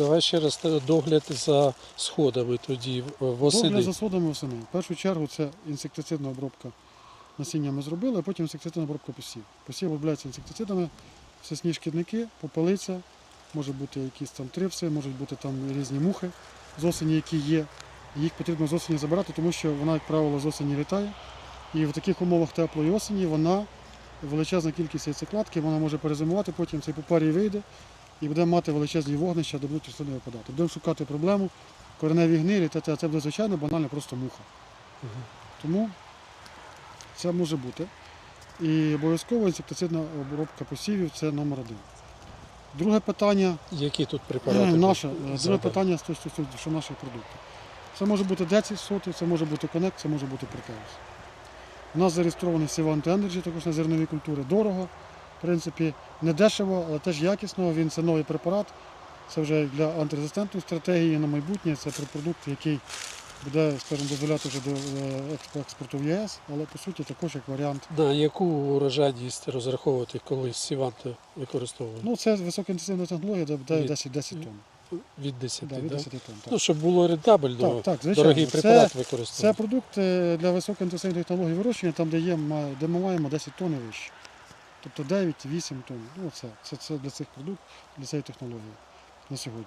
Давай ще раз е, догляд за сходами тоді Догляд восени. за сходами восени. В першу чергу це інсектицидна обробка насіння ми зробили, а потім інсектицидна обробка посів. Посів обробляється інсектицидами, сосні шкідники, попелиця, може бути якісь там трипси, можуть бути там різні мухи з осені, які є. Їх потрібно з осені забирати, тому що вона, як правило, з осені літає. І в таких умовах теплої осені вона величезна кількість яйцекладки, вона може перезимувати, потім цей попарій вийде і буде мати величезні вогнища, де будуть рослини випадати. Будемо шукати проблему, кореневі гнилі, та це, буде звичайно банально просто муха. Тому це може бути. І обов'язково інсектицидна обробка посівів це номер один. Друге питання, Які тут препарати? наше, е, друге питання стосується що наших продуктів. Це може бути 10 сотих, це може бути конект, це може бути протеус. У нас зареєстрований Сівант Energy, також на зернові культури. Дорого, в принципі, не дешево, але теж якісно. Він це новий препарат. Це вже для антирезистентної стратегії на майбутнє. Це продукт, який буде, скажімо, дозволяти вже до е, експорту в ЄС, але по суті також як варіант. На яку урожайність розраховувати, коли сіванти використовують? Ну, це високоінтенсивна технологія, де буде 10, 10 тонн. від 10, Да, від 10 тонн. Так. Ну, щоб було рентабельно, Так, так, звичайно. дорогий Це- препарат Це продукт е, для високоінтенсивної технології вирощення, там, де, є, де ми маємо 10 тонн і вище. Тобто 9-8 тонн. Ну, це, це, це для цих продуктів, для цієї технології на сьогодні.